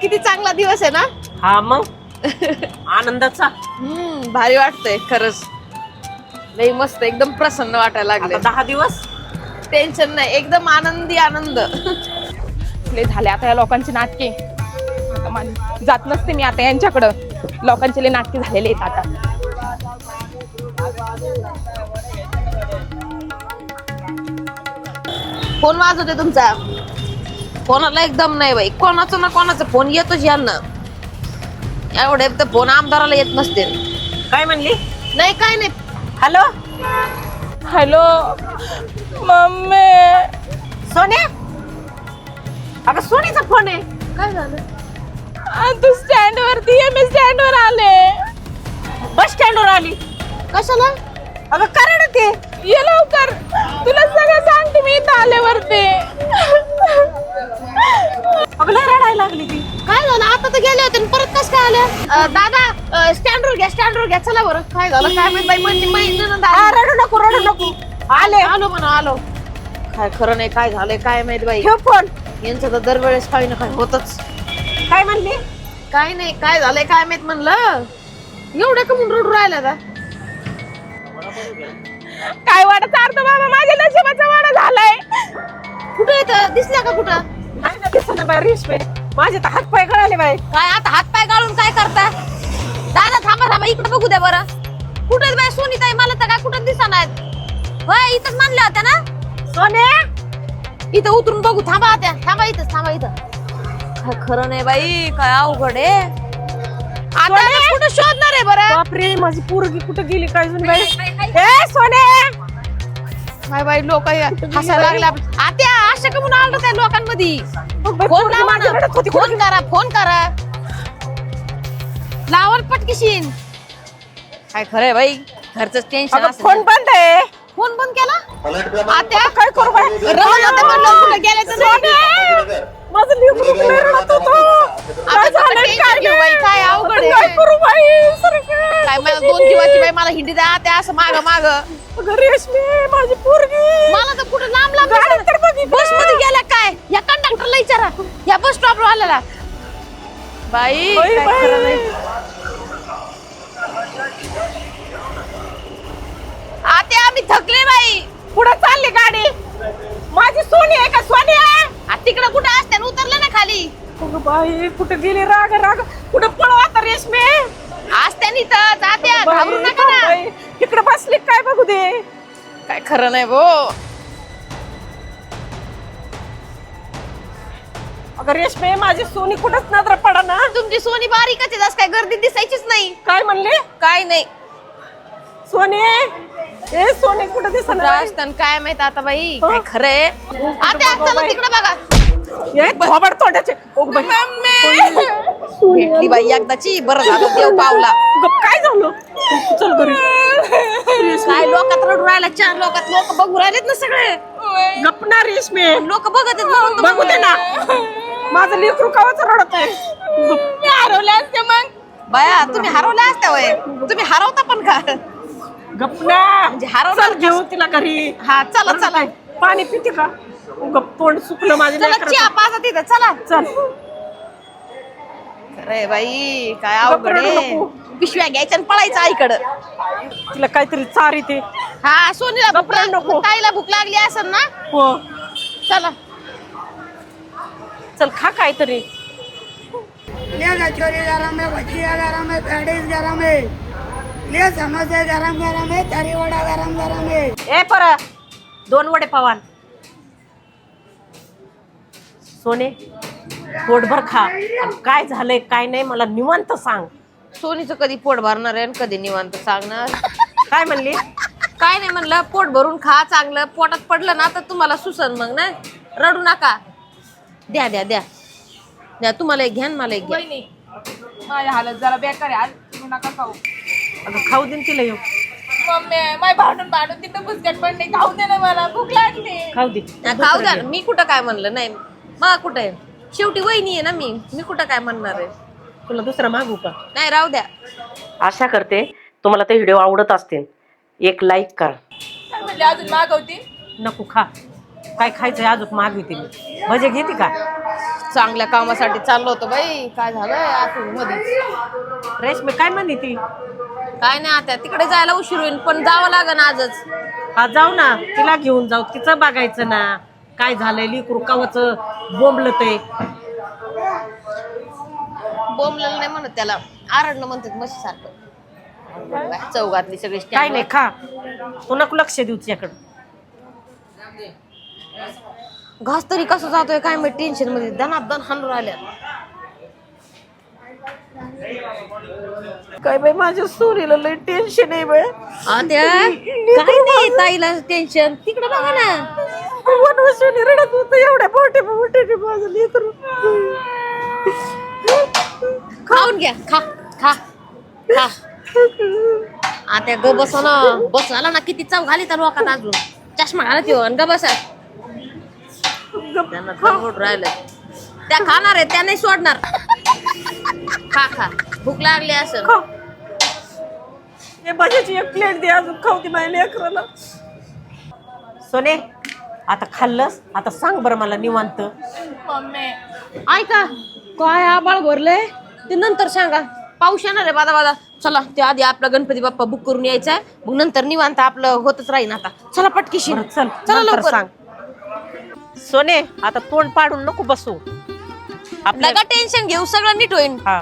किती चांगला दिवस आहे ना? हा मग? आनंदाचा हम्म भारी वाटतंय खरंच. लई मस्त एकदम प्रसन्न वाटायला आता लागले दहा दिवस? टेन्शन नाही एकदम आनंदी आनंद. लय झाले आता या लोकांची नाटके. आता जात नसते मी आता यांच्याकडं. लोकांचे लय नाटके झालेले आहेत आता. फोन वाजवते तुमचा. फोनाला एकदम नाही बाई. कोणाचं ना कोणाचा फोन येतोच यांना. एवढे तर फोन आमदाराला येत नसते काय म्हणली? नाही काय नाही. हॅलो? हॅलो? मम्मी? सोन्या? अगं सोनीचा फोन आहे. काय झालं? तू स्टँड वरती आहे मी स्टँड वर आले. बस स्टँडवर आली. कशाला? अगं कारण ते. ये लवकर. तुला सगळं सांगते मी इथं आल्यावरती. अगं लागली ती. काय झालं? आता तर गेले होते आणि परत कस काय आल्या? अं, दादा स्टँडवर घ्या स्टँडवर घ्या. चला बरं. काय झालं? काय माहीत बाई म्हणते आ, रडू नको रडू नको. आले. आलो म्हणा आलो. काय खरं नाही काय झालंय काय माहीत बाई. ठेव फोन. यांचं तर दरवेळेस काही ना काही होतच. काय म्हणली? काय नाही काय झालंय काय माहीत म्हणलं. एवढे का म्हणून रडू राहिला का काय वाटाचा अर्थ बाबा माझ्या नशिबाचा वाडा झालाय. कुठं येतं दिसल्या का कुठं? नाही ना दिसत बाय रेशमे माझे तर हात पाय गळाले बाय काय आता हात पाय गाळून काय करता? दादा थांबा थांबा इकडे बघू द्या बरं. कुठे बाय सोनीताई मला तर काय कुठं दिसा नाहीत. होय इथंच मानल्या होत्या ना? सोने? इथं उतरून बघू. थांबा त्या थांबा इथं थांबा इथं. काय खरं नाही बाई काय अवघड आहे. आता कुठं शोधणार आहे बरं? बापरे माझी पोरगी कुठं गेली? काय जुनी बाई? ए सोने! काय बाई लोक हसायला लागले आत्या अशा का म्हणून आलं त्या लोकांमध्ये? फोन लावा ना. फोन करा फोन करा. लावल पटकीशीन. काय खरंय बाई. घरच टेन्शन फोन बंद आहे. फोन बंद केला? आत्या? काय करू बाई? रडत होते म्हणलं कुठं गेले तर नाही. माझं लेकरू लय रडत होतं. आता काय बाई, अवघड आता आहे. काय करू बाई सरके. काय मला दोन जीवाची बाई मला हिंडी द्या त्या असं माग माग. अगं रेशमी माझी पोरगी. मला तर कुठं लांब लांब गाडी तर बघ इकडं. बसमध्ये गेल्या काय? या कंडक्टरला विचारा. या बस स्टॉपवर आलेला. बाई बाई, काय बाई. खरं नाही. आते आम्ही थकले बाई. पुढे चालली गाडी. माझी सोनी आहे का? सोनी आहे? तिकडं कुठं असते उतरलं ना खाली? अगं बाई कुठे गेली? राग राग. कुठे पळव आता रेशमी? असते नी तर जात्या घाबरू बाई, नका ना. बाई, इकडे बसली काय बघू दे? काय खरं नाही भो. अगं रेशमी माझी सोनी कुठंच नजर पडा ना. तुमची सोनी बारीकच आहे काय गर्दी दिसायचीच नाही. काय म्हणले? काय नाही. सोनी ए सोनी कुठे दिसणार? राजस्थान काय माहीत आता बाई. काय खरंय आता चला. तिकडे बघा. ए थोबड तोंडाचे. भेटली बाई एकदाची बरं झालं देव पावला. काय झालं? चल घरी. काय लोकात रडू राहिला? चार लोकात लोक बघू राहिलेत ना सगळे. गप ना रेशमी. लोक बघत आहेत बघू दे ना. माझं लेकरू कावाच रडत आहे. मी हरवले असते मग. बाया तुम्ही हरवल्या असत्या वय तुम्ही हरवता पण का? गप ना. म्हणजे हरवणार घेऊ तिला घरी. हा चला चला. पाणी पिते का? गप तोंड सुकलं माझ्या चला लेकराचं. चिया पाजा तिथं चला. चल. खरंय बाई काय गप्प अवघड रडू आहे. नको. पिशव्या घ्यायच्या आणि पळायचं आईकडं. तिला काहीतरी चार येते हा सोनीला भूक गप्प रडू नको. लाग- ताईला भूक लागली असेल ना? हो. चला. चल खा काहीतरी. ले कचौरी गरम है भजिया गरम है पैडिस गरम है ले समोसे गरम गरम है तरी वड़ा गरम गरम है ए पर दोन वडे पवान. सोने पोटभर खा. आणि काय झालंय काय नाही मला निवांत सांग. सोनीचं कधी पोट भरणार आहे आणि कधी निवांत सांगणार? काय म्हणली? काय नाही म्हणलं पोट भरून खा चांगलं. पोटात पडलं ना तर तुम्हाला सुसन मग ना रडू नका. द्या द्या द्या. द्या तुम्हाला एक घ्या आणि मला एक घ्या. वहिनी माझ्या हालत जरा बेकार आहे. आज तुम्ही नका खाऊ. अगं खाऊ दे ना तिला येऊ. मम्मी माय भांडून भांडून तिथं बुसकट पडले. खाऊ दे ना मला भूक लागली. खाऊ दे. खाऊ द्या ना. मी कुठं काय म्हणलं नाही. मग कुठं? आहे शेवटी वहिनी आहे ना मी. मी कुठं काय म्हणणार आहे? तुला दुसरा मागू का? नाही राहू द्या. आशा करते तुम्हाला ते व्हिडिओ आवडत असतील. एक लाईक कर. काय म्हणले अजून मागवती? नको खा. काय खायचंय अजून मागवी ती भजे घेते का? चांगल्या कामासाठी चाललो होतो बाई. काय झालंय? आतून मध्ये रेशमी काय म्हणली ती? काय नाही आता. तिकडे जायला उशीर होईल पण जावं लागन आजच. हा जाऊ ना. तिला घेऊन जाऊ. तिचं बघायचं ना. काय झालंय लिकरू कावच बोंबलं ते. बोंबलेलं नाही म्हणत त्याला. आरडणं म्हणतात म्हशी सारखं चौघातली सगळी काय नाही खा. तू नको लक्ष देऊ तिच्याकडं घास तरी कसं जातोय काय माहिती टेन्शनमध्ये दनात दन हाणून राहिल्या काय बाई माझ्या सोरीला लय टेन्शन आहे बाय आत्या काय नाही ताईला टेन्शन तिकडे बघा ना. वनवशीने रडत होत एवढ्या मोठे मोठे माझं लेकरू खाऊन घ्या खा खा खा. आता ग बसा ना बस आला ना किती चव घाली त्या लोकात अजून. चष्मा घालत येऊ आणि ग बसा. त्यांना राहिलं त्या खाणार आहे त्या नाही सोडणार. खा खा. भूक लागली असं खा हे भाज्याची एक प्लेट दे अजून खाऊ ती माझ्या लेकराला. सोने आता खाल्लंस? आता सांग बरं मला निवांत. ऐका काय आबाळ भरलंय ते नंतर सांगा. पाऊस येणार आहे बादा बादा. चला ते आधी आपला गणपती बाप्पा बुक करून यायचा आहे. मग नंतर निवांत आपलं होतच राहील आता. चला पटकीशी बरं, चल चला नंतर लवकर. सांग. सोने आता तोंड पाडून नको बसू. आपल्या नका टेन्शन घेऊ सगळं नीट होईल हा.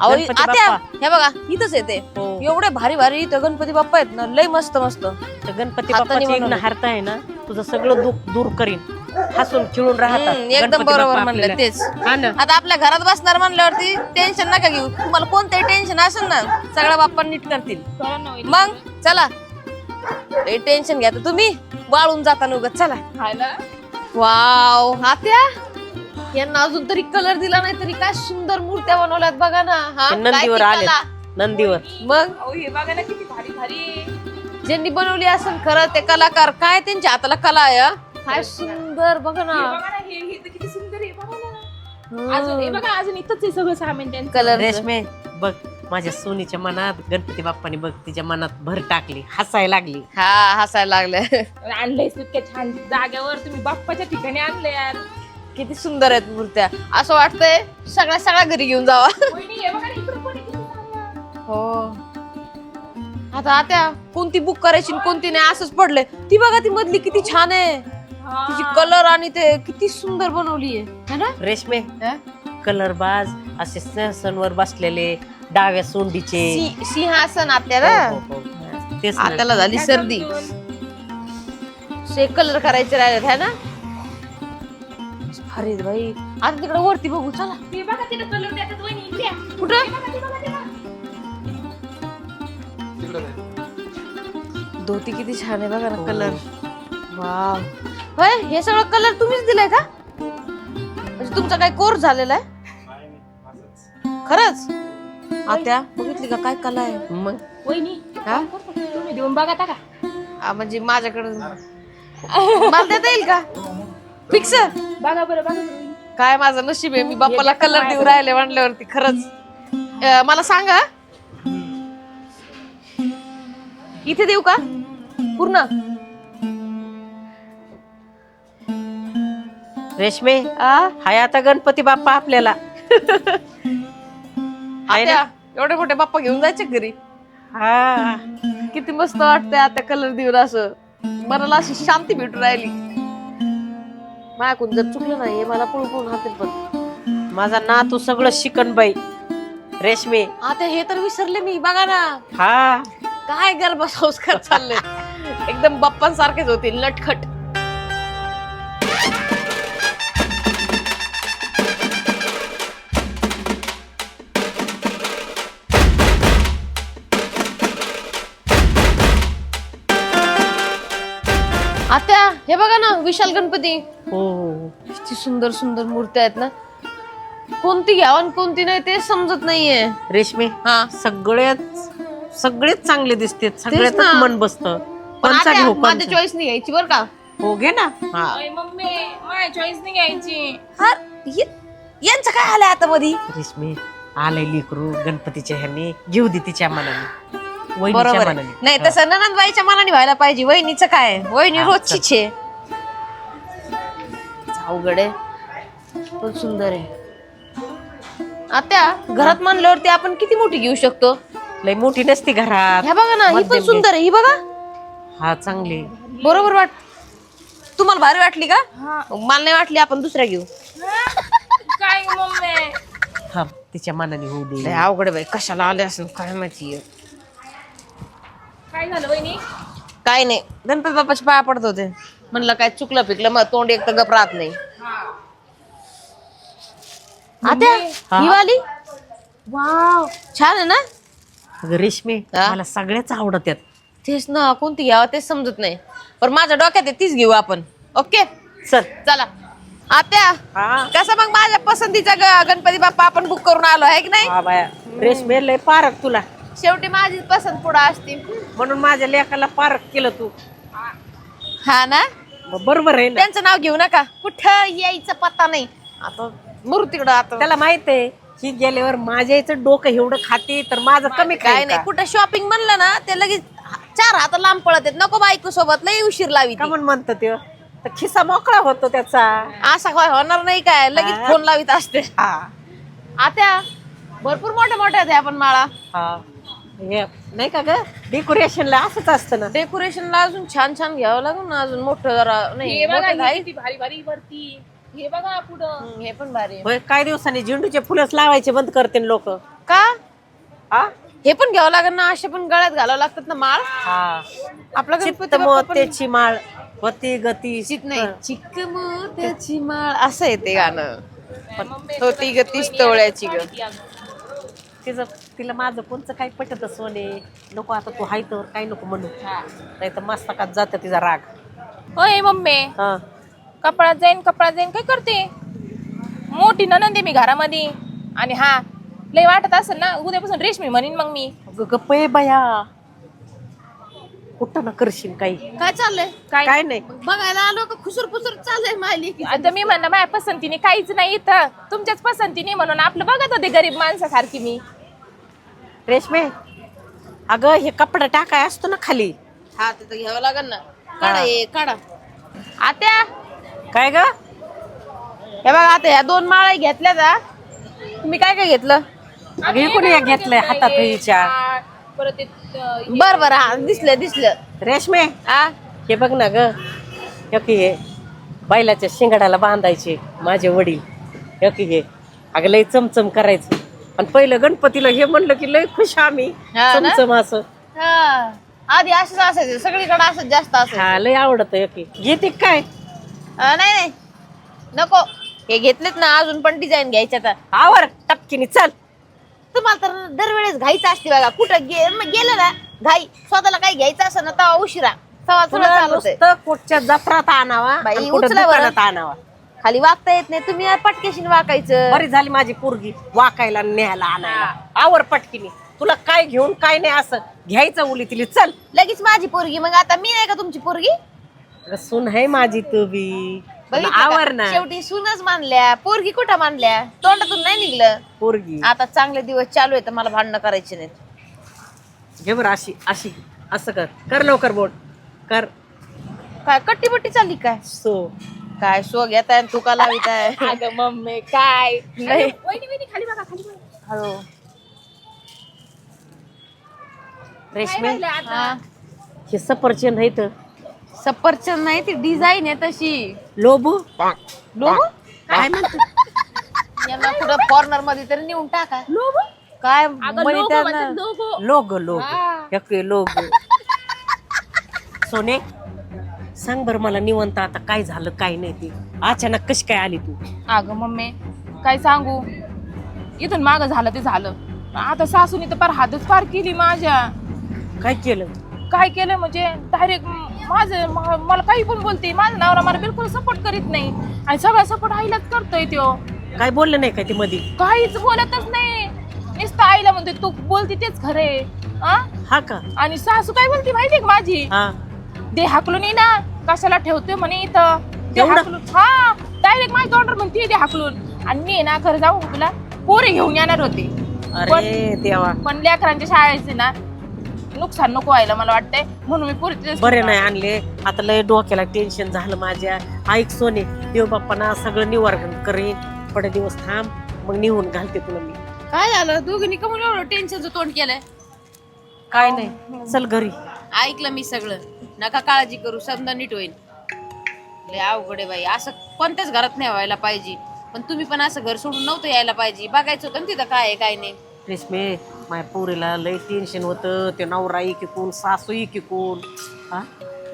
अहो, गणपती आत्या बाप्पा. हे बघा इथंच येते. हो. एवढे भारी भारी इथं गणपती बाप्पा आहेत ना लय मस्त मस्त. तर गणपती हाताने बाप्पाची बनवलं. हारता आहे ना. तुझं सगळं दुःख दूर करीन. हसून खिळून राहतात. हम्म, एकदम गणपती बरोबर बाप्पा म्हणलं आपल्याला. तेच. हा ना. आता आपल्या घरात बसणार म्हणल्यावरती टेन्शन नका घेऊ. तुम्हाला कोणतंही टेन्शन असेल ना सगळ्या बाप्पा नीट करतील. मग चला. टेन्शन घ्या तर तुम्ही. वाळून जाता उगत चला. हा ना वाव. आत्या? यांना अजून तरी कलर दिला नाही तरी काय सुंदर मूर्त्या बनवल्यात बघा ना. हा ते काय नंदीवर ती आले. नंदीवर. मग? अहो हे बघा ना किती भारी भारी ज्यांनी बनवली असेल खरं ते कलाकार काय त्यांच्या हाताला कला आहे हा? काय सुंदर बघा ना. हे बघा ना हे हे तर किती सुंदर आहे बघा ना. अजून हे बघा अजून इथंच आहे सगळं सामान त्यांचं. कलर रेशमे बघ माझ्या सोनीच्या मनात गणपती बाप्पाने बघ तिच्या मनात भर टाकली हसायला लागली. हा हसायला लागले. आणलंय इतक्या छान जाग्यावर तुम्ही बाप्पाच्या ठिकाणी आणलंय यार. किती सुंदर आहेत मूर्त्या. असं वाटतंय सगळ्या सगळ्या घरी घेऊन जावा. वहिनी, हे बघा ना, इकडं पण आहे किती सामान. हो. आता आत्या कोणती बुक करायची आणि कोणती नाही असंच पडलंय. ती बघा ती मधली किती छान आहे. तिची कलर आणि ते किती सुंदर बनवली आहे. ना? रेशमे हा? कलर बाज असे सिंहासनवर बसलेले डाव्या सोंडीचे. सिंह- सिंहासन आत्याला हो, हो, हो. तेच ना. झाली सर्दी. से कलर करायचे राहिले है ना? अरे भाई आता तिकडे वरती बघू चला. हे बघा तिथं कलर देतात वहिनी. इकडे या. कुठं? हे बघा, ते बघा, धोती किती छान आहे बघा ना कलर. वाव. होय हे सगळं कलर तुम्हीच दिलाय का? म्हणजे तुमचा काय कोर्स झालेला आहे? खरंच? आत्या बघितली का काय कला आहे? मग? वहिनी हा? तुम्ही देऊन बघा का? आ, म्हणजे माझ्याकडे मला देता येईल का? फिक्स बघा बरं बघा बरं वहिनी. काय माझं नशीब आहे मी बाप्पाला कलर देऊ राहिले म्हणल्यावरती खरंच. अं, मला सांगा. इथे देऊ का? पूर्ण. रेशमे आ? हाय आता गणपती बाप्पा आपल्याला. ना? आत्या, एवढे मोठे बाप्पा घेऊन जायचे घरी? हा. किती मस्त वाटतंय आता कलर देऊन असं. मनाला अशी शांती भेटून राहिली. माझ्याकडून जर चुकलं नाही हे मला पळून पळून हातील पण. माझा नातू सगळं शिकन बाई. रेशमे. आता हे तर विसरले मी बघा ना. हा. काय गर्भ संस्कार चालले एकदम बाप्पांसारखेच होते लटखट आत्या हे बघा ना विशाल गणपती. हो हो, हो. किती सुंदर सुंदर मूर्त्या आहेत ना. कोणती घ्यावं आणि कोणती नाही ते समजत नाहीये. रेशमे हा. सगळ्यात सगळेच चांगले दिसते सगळ्यात ना. मन बसत. पण कोणचा घेऊ माझ्या कोणचा? चॉईस नाही घ्यायची बरं का? हो घे ना. हा. अय, मम्मी माझ्या चॉईस नाही घ्यायची हा, ये- यांचं काय आलंय आता मधी? रेशमी आलंय लिकरू गणपतीच्या ह्याने घेऊ दे तिच्या मनाने. वहिनीच्या बरोबर आहे. मनाने. नाही तसं ननंदबाईच्या मनाने व्हायला पाहिजे. वहिनीचं काय? वहिनी हा, रोजचीच आहे. अवघड आहे. पण सुंदर आहे. आत्या घरात म्हणल्यावरती आपण किती मोठी घेऊ शकतो? लय मोठी नसती घरात. ह्या बघा ना ही पण मध्यम सुंदर आहे. ही बघा. हा चांगली. बरोबर वाट तुम्हाला भारी वाटली का? मला नाही वाटली आपण दुसऱ्या घेऊ. काय मम्मी? हा तिच्या मनाने होऊ लय दे अवघड आहे बाई कशाला आले असेल काय माहिती काय झालं वहिनी? काय नाही गणपती बाप्पाच्या पाया पडत होते. म्हणलं काय चुकलं पिकलं मग तोंड एक तर गप राहत नाही. आत्या ही. वाली? वाव. छान आहे ना? अगं रेशमे हा? मला सगळ्याच आवडत आहेत तेच ना कोणती घ्यावं तेच समजत नाही. पण माझ्या डोक्यात आहे तीच घेऊ आपण. ओके? चल. चला. आत्या हा? कसा मग माझ्या पसंतीचा ग- गणपती बाप्पा आपण बुक करून आलो आहे की नाही? हा बाया रेशमे लय पारक तुला. शेवटी माझीच पसंत पुढे असते. म्हणून माझ्या लेकाला पारक केलं तू. हा ना? बरोबर आहे ना. त्यांचं नाव घेऊ नका. कुठं यायचं पत्ता नाही. आता मरू तिकडं आता. त्याला माहीत आहे ही गेल्यावर माझ्या डोकं एवढं खाते तर माझं कमी काय काय नाही. कुठं शॉपिंग म्हणलं ना ते लगेच चार हात लांब पळत आहेत. नको बायको सोबत लई उशीर लावी का म्हणून म्हणतो ते तर खिसा मोकळा होतो त्याचा. असा काय होणार नाही काय? लगेच हा. फोन लावित असते. हा. आत्या भरपूर मोठ्या मोठ्या आहेत आपण माळा. हा. हे नाही का ग? डेकोरेशनला असंच असतं ना. डेकोरेशनला अजून छान छान घ्यावं लागेल ना अजून मोठं जरा नाही हे बघा मोठं ही आहे. किती भारी भारी वरती. हे बघा पुढं. हम्म, हे पण भारी आहे. होय काही दिवसांनी झेंडूचे फुलंच लावायचे बंद करते लोक. का? हा? हे पण घ्यावं लागेल ना असे पण गळ्यात घालावं लागतात ना माळ? हा. आपला गणपती बाप्पा पण- मोत्याची माळ वती गती. चित नाही चिक्क मोत्याची माळ असं आहे ते गाणं. होती ग तीच तोळ्याची ग. तिचं तिला माझं कोणचं काही पटत सोने नको आता तू हाय तर काही नको म्हणू. नाही तर मस्तकात जात तिचा राग. होय मम्मी. हा. कपड्यात जाईन कपड्यात जाईन काय करते? मोठी ननंद आहे मी घरामध्ये. आणि हा लय वाटत असेल ना उद्यापासून रेशमी म्हणीन मग मी. अगं गप्प आहे बया. कुठं ना करशील काही? काय चाललंय? काय काय नाही. बघायला आलो का खुसूर पुसूर चाललंय मायली आता मी म्हणलं माझ्या पसंतीने काहीच नाही इथं. तुमच्याच पसंतीने म्हणून आपलं बघत होते गरीब माणसासारखी मी. रेशमे अगं हे कपडा टाकाय असतो ना खाली. हा तिथं घ्यावं लागेल ना. काढा हे काढा. आत्या. काय ग? हे बघा आता ह्या दोन माळा घेतल्या का तुम्ही काय काय घेतलं? अगं हे कोणी एक घेतलंय हातात हिच्या. परत बर बर हा दिसलं दिसलं. रेशमे. हा हे बघ ना ग. हे की हे बैलाच्या शिंगाडाला बांधायचे माझे वडील. हे की हे अगं लय चमचम करायचं. आणि पहिलं गणपतीला हे म्हणलं की लय खुश आम्ही. हा ना? चमचम असं. हा. आधी असंच असायचं सगळीकडे असंच जास्त असायचं. हा लय आवडत की. घेते काय? नाही नाही. नको. हे घेतलेत ना अजून पण डिझाईन घ्यायच्या आता. आवर टपकीने चल. तुम्हाला तर दरवेळेस घाईच असते बघा. कुठं गे मग गेलं ना घाई. स्वतःला काही घ्यायचं असं ना तेव्हा उशिरा. तुला चालत नुसतं कुठच्या जत्रात आणावा बाई, आणि कुठं उचला बरं. दुकानात आणावा. खाली वागता येत नाही. तुम्ही पटकेशीन वाकायचं. बरी झाली माझी पोरगी. वाकायला न्यायला आणायला. आवर पटकीने. तुला काय घेऊन काय नाही असं. घ्यायचं उली तिली. चल. लगेच माझी पोरगी. मग आता मी नाही का तुमची पोरगी? अगं, सून आहे माझी तू बी. बघितलं आवर का? ना शेवटी सूनच मानल्या पोरगी कुठं मानल्या? तोंडातून नाही निघलं. पोरगी. आता चांगले दिवस चालू आहे तर मला भांडणं करायचे नाहीत. घे बरं अशी अशी. असं कर. कर लवकर बोट. कर. काय कट्टी बट्टी चालली काय? सो. काय सो घेताय आणि तुका लाविताय अगं मम्मी काय? लय. वहिनी वहिनी खाली बघा खाली बघा. हळू रेशमे? राहिलं आता? हा. हे सफरचंद आहे तर सफरचंद नाही ती डिझाईन आहे तशी. लोबू? लोगो काय म्हणते? यांना कुठं कॉर्नरमध्ये तरी नेऊन टाका. काय अगं म्हणे लोगो त्यांना? लोगो. लोग लोग. हा. एक लोग. सोने सांग बरं मला निवंत आता काय झालं काय नाही ते. अचानक कशी काय आली तू? अगं मम्मी काय सांगू? इथून माग झालं ते झालं. आता सासूने तर पार हातच पार केली माझ्या. काय केलं? काय केलं म्हणजे? डायरेक्ट माझं म- मला काही पण बोलते. माझा नवरा मला बिलकुल सपोर्ट करीत नाही. आणि सगळा सपोर्ट आईलाच करतोय तो काय बोललं नाही काय ते मध्ये काहीच बोलतच नाही. नुसतं आईला म्हणते तू बोलते तेच खरे हा का? आणि सासू काय बोलते माहितीये का माझी? हा. दे हाकलून ये ना. कशाला ठेवतोय म्हणे इथं. दे एवढं? हाकलून. हा. डायरेक्ट माझ्या तोंडावर म्हणते दे हाकलून. आणि मी आहे ना खरं जाऊ तुला पोरे घेऊन येणार होते. अरे देवा. पण लेकरांच्या शाळेचे ना नुकसान नको व्हायला मला वाटतंय. म्हणून मी पुरी बरे नाही आणले. आता लय डोक्याला टेन्शन झालं माझ्या. ऐक सोने देव बाप्पाना सगळं निवारण करेन. थोडे दिवस थांब मग निघून घालते तुला मी. काय झालं? दोघींनी कमून एवढं टेन्शनचं तोंड केलंय? काय नाही. चल घरी. ऐकलं मी सगळं. नका काळजी करू समजा नीट होईल लय अवघड आहे बाई. असं कोणत्याच घरात नाही व्हायला पाहिजे. पण तुम्ही पण असं घर सोडून नव्हतं यायला पाहिजे. बघायचं होतं ना तिथं काय आहे काय नाही. रेशमे माझ्या पोरीला लय टेन्शन होतं. ते नवरा एक कोण सासू एक कोण हा?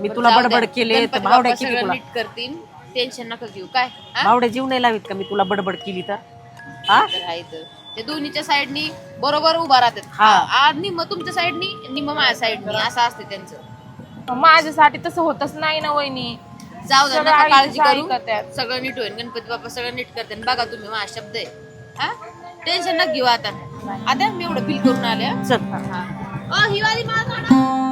मी तुला जाऊ बडबड. केले तर गणपती भावड्या बाप्पा किती सगळं तुला? नीट करतील. टेन्शन नका घेऊ. काय? हा? भावड्या जीव नाही लावित का मी तुला बडबड केली तर? हा? तर आहे तर. ते दोन्हीच्या साईडनी बरोबर उभा राहतात. हा. आज निम्म तुमच्या साईडनी निम्म माझ्या साईडनी. असं असते त्यांचं. माझ्यासाठी तसं होतच नाही ना वहिनी. जाऊ द्या सगळं नका आईचं काळजी करू. सगळं नीट होईल. गणपती बाप्पा सगळं नीट करते बघा तुम्ही माझा शब्द आहे. हा? टेन्शन नका घेऊ आता. आता मी एवढं बिल करून आले. चल हा. अ, ही वाली मला काढा.